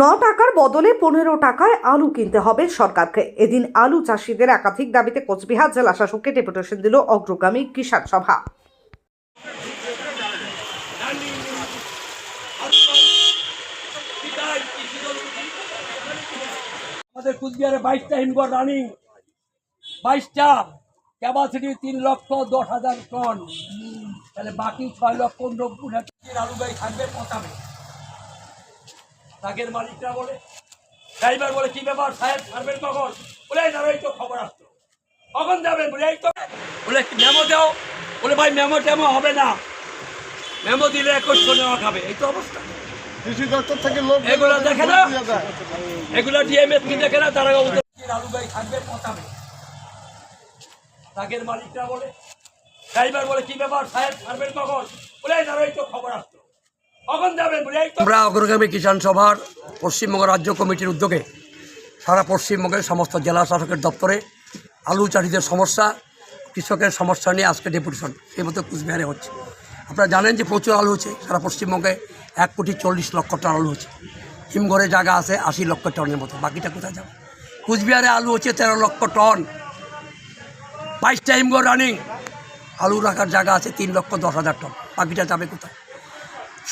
ন টাকার বদলে পনেরো টাকায় আলু কিনতে হবে সরকারকে। এদিন আলু চাষিদের একাধিক দাবিতে কোচবিহার জেলা শাসককে ডেপুটেশন দিল অগ্রগামী কৃষক সভা। আমাদের কুচবিহারে বাইশটা হিমঘর রানিং। বাইশটা ক্যাপাসিটি তিন লক্ষ দশ হাজার টন। তাহলে বাকি ছয় লক্ষ নব্বই আলু গাড়ি থাকবে পচাবে ট্রাকের মালিকরা বলে ড্রাইভার বলে কি ব্যাপার সাহেব ছাড়বেন কখন? বলে এই এই তো খবর আসতো কখন যাবেন? বলে এই তো বলে মেমো দাও। বলে ভাই মেমো টেমো হবে না। মেমো দিলে একুশশো নেওয়া খাবে এই তো অবস্থা। কৃষি দপ্তর থেকে লোক এগুলো দেখে না? এগুলো ডিএমএস কি দেখে না? তারা ওদের আলু গাড়ি থাকবে পচাবে? ট্রাকের মালিকরা বলে ড্রাইভার বলে কি ব্যাপার সাহেব ছাড়বেন কখন? বলে এই এই তো খবর আসতো আমরা অগ্রগামী কিষাণ সভার পশ্চিমবঙ্গ রাজ্য কমিটির উদ্যোগে সারা পশ্চিমবঙ্গের সমস্ত জেলা শাসকের দপ্তরে আলু চাষিদের সমস্যা, কৃষকের সমস্যা নিয়ে আজকে ডেপুটেশন। সেই মতো কুচবিহারে হচ্ছে। আপনারা জানেন যে প্রচুর আলু হচ্ছে। সারা পশ্চিমবঙ্গে এক কোটি চল্লিশ লক্ষ টন আলু হচ্ছে। হিমঘরে জায়গা আছে আশি লক্ষ টনের মতো। বাকিটা কোথায় যাবে? কুচবিহারে আলু হচ্ছে তেরো লক্ষ টন। বাইশটা হিমঘর রানিং। আলু রাখার জায়গা আছে তিন লক্ষ দশ হাজার টন। বাকিটা যাবে কোথায়?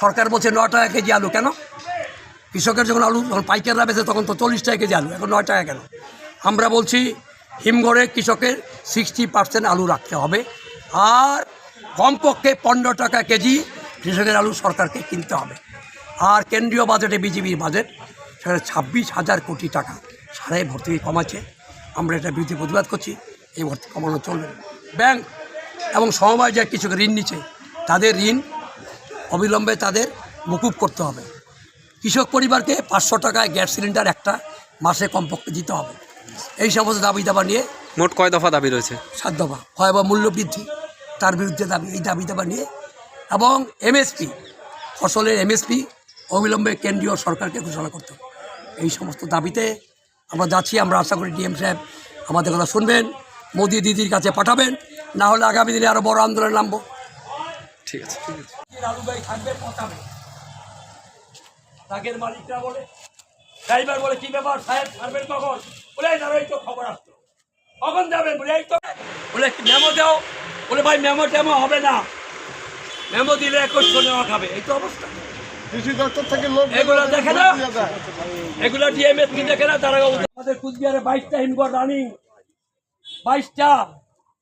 সরকার বলছে ন টাকা কেজি আলু কেন? কৃষকের যখন আলু যখন পাইকাররা বেচে তখন তো চল্লিশ টাকা কেজি আলু, এখন নয় টাকা কেন? আমরা বলছি হিমঘরে কৃষকের সিক্সটি পার্সেন্ট আলু রাখতে হবে আর কমপক্ষে পনেরো টাকা কেজি কৃষকের আলু সরকারকে কিনতে হবে। আর কেন্দ্রীয় বাজেটে বিজেপির বাজেট সেখানে ছাব্বিশ হাজার কোটি টাকা সারাই ভর্তি কমাচ্ছে। আমরা এটা বিরুদ্ধে প্রতিবাদ করছি, এই ভর্তি কমানো চলবে। ব্যাংক এবং সমবায় যে কৃষকের ঋণ নিচ্ছে, তাদের ঋণ অবিলম্বে তাদের মকুব করতে হবে। কৃষক পরিবারকে পাঁচশো টাকায় গ্যাস সিলিন্ডার একটা মাসে কমপক্ষে দিতে হবে। এই সমস্ত দাবি দাবা নিয়ে মোট কয় দফা দাবি রয়েছে? সাত দফা। ভয়াবহ মূল্য বৃদ্ধি তার বিরুদ্ধে দাবি এই দাবি দাবা নিয়ে এবং এমএসপি ফসলের এমএসপি অবিলম্বে কেন্দ্রীয় সরকারকে ঘোষণা করতে হবে। এই সমস্ত দাবিতে আমরা যাচ্ছি আমরা আশা করি ডিএম সাহেব আমাদের কথা শুনবেন মোদি দিদির কাছে পাঠাবেন না হলে আগামী দিনে আরও বড় আন্দোলনে নামবো। ঠিক আছে। ঠিক আছে। গাড়ি থাকবে ট্রাকের মালিকরা বলে ড্রাইভার বলে কি ব্যাপার সাহেব ছাড়বেন কখন? বলে এই দাঁড়ো এই তো খবর আসতো কখন যাবেন? বলে এই তো বলে মেমো দাও। বলে ভাই মেমো টেমো হবে না। মেমো দিলে নেওয়া খাবে এই তো অবস্থা। কৃষি দপ্তর থেকে লোক এগুলো দেখে না? দিয়ে দেয়। এগুলো ডিএমএস কি দেখে না? তারা আমাদের কুচবিহারে বাইশটা হিমঘর রানিং। বাইশটা।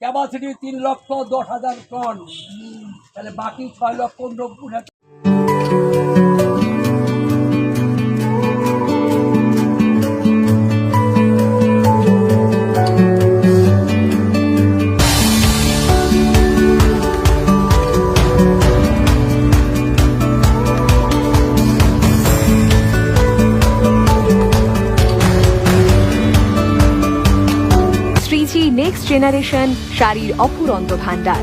ক্যাপাসিটি তিন লক্ষ দশ হাজার টন। তাহলে বাকি ছয় লক্ষ নব্বই হাজার নেক্সট জেনারেশন শাড়ির অপুরন্ত ভান্ডার